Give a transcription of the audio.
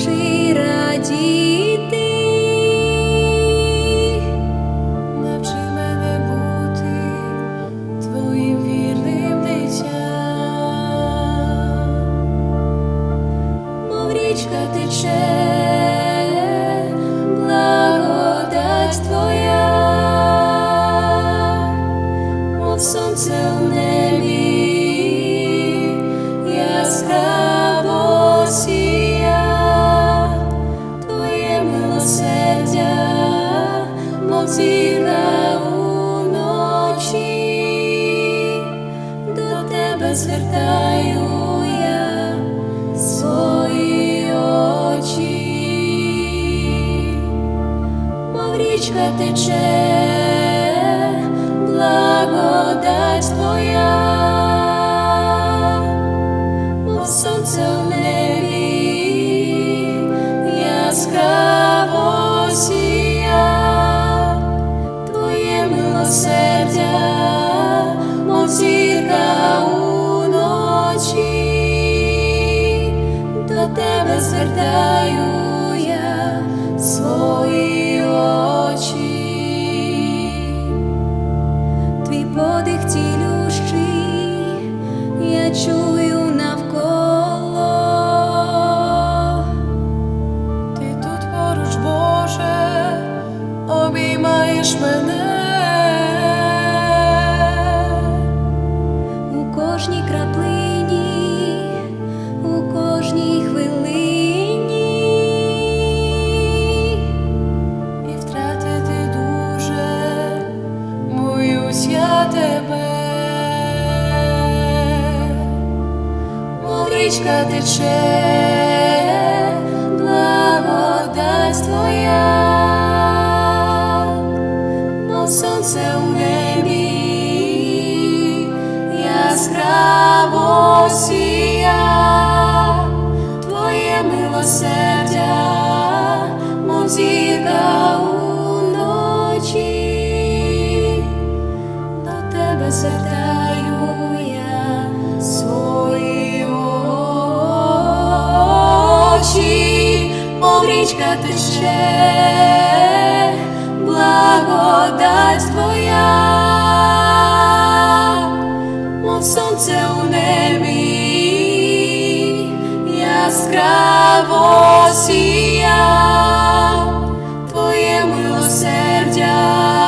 навчи радіти, навчи мене бути твоїм вірним дитям, мов річка тече, благодать твоя, мов сонце в небі. Звертаю я свої очі. Мов річка тече, благодать твоя, річка тече, благодать твоя, мов сонце у небі, яскраво сія, твоє милосердя, мов зірка уночі, до тебе звертаю річка тече, благодать твоя, мов сонце у небі, яскраво сія, твоє милосердя.